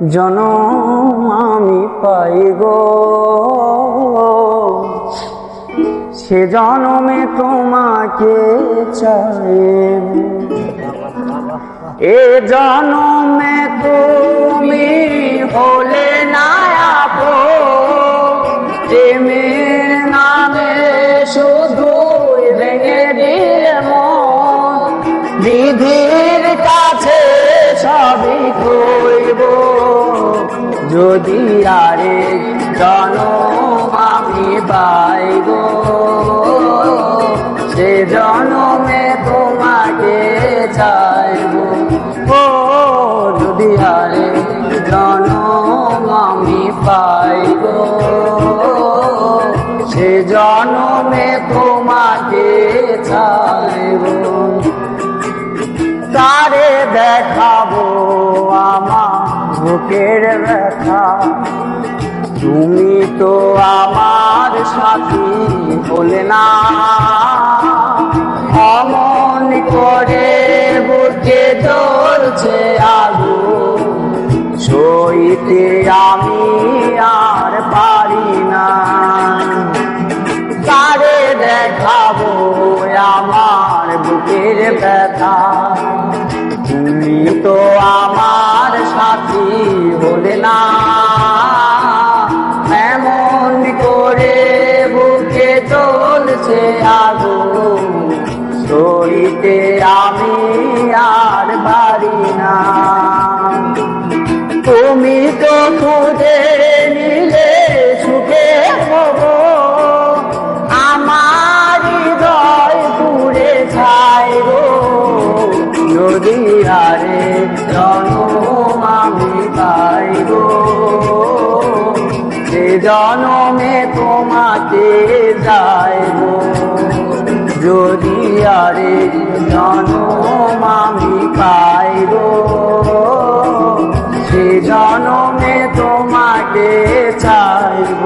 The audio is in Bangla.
জনম আমি পাই গো। সে জনমে তোমাকে চাই। এ জনমে তুমি হলে না নামে শুধু ভেঙে দিলে মন। যদি আরে জনম আমি পাইব সে জনমে তোমাকে চাইব ও, যদি আরে জনম আমি পাইব সে জনমে তোমাকে চাইব তারে দেখাবো তুমি তো আমার সাথী হলে না। অমন করে বুকে চলছে আগু সইতে আমি আর পারি না। তারে দেখাবো আমার বুকের ব্যথা? তুমি তো আমার সাথী হলে না। চলছে আগুন সইতে আমি আর পারি না। তুমি তো খুঁজে নিলে সুখে হব। আমার হৃদয় পুড়ে ছাই গো। যদি আরে জনম আমি পাই গো। সে জনমে তোমাকে যাইব যদি আরে জনম আমি পাইব। সে জনমে তোমাকে চাইব।